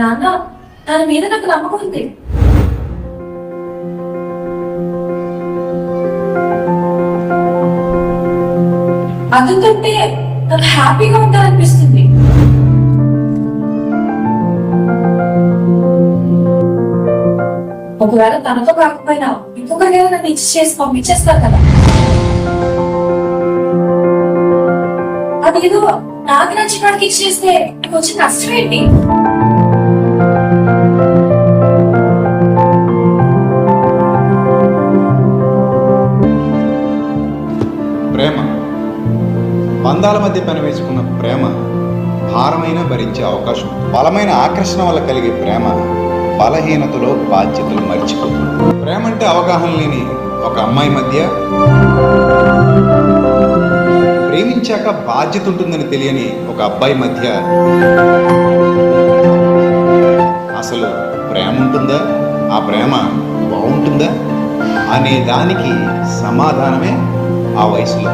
నాన్న దాని మీద నాకు నమ్మకం ఉంది. అందుకంటే నాకు హ్యాపీగా ఉంటారనిపిస్తుంది. ఒకవేళ తనతో కాకపోయినా ఇంకొకరికైనా నన్ను ఇచ్చి చేసి పంపించేస్తారు కదా. అదేదో నాకు నచ్చిన వాడికి ఇచ్చేస్తే నాకు వచ్చి నష్టం ఏంటి ప్రేమ. బంధాల మధ్య పెనవేసుకున్న ప్రేమ భారమైన భరించే అవకాశం బలమైన ఆకర్షణ వల్ల కలిగే ప్రేమ బలహీనతలో బాధ్యతలు మర్చిపోతుంది. ప్రేమ అంటే అవగాహన లేని ఒక అమ్మాయి మధ్య ప్రేమించాక బాధ్యత ఉంటుందని తెలియని ఒక అబ్బాయి మధ్య ఉంటుందా ఆ ప్రేమ బాగుంటుందా? అనే దానికి సమాధానమే ఆ వయసులో.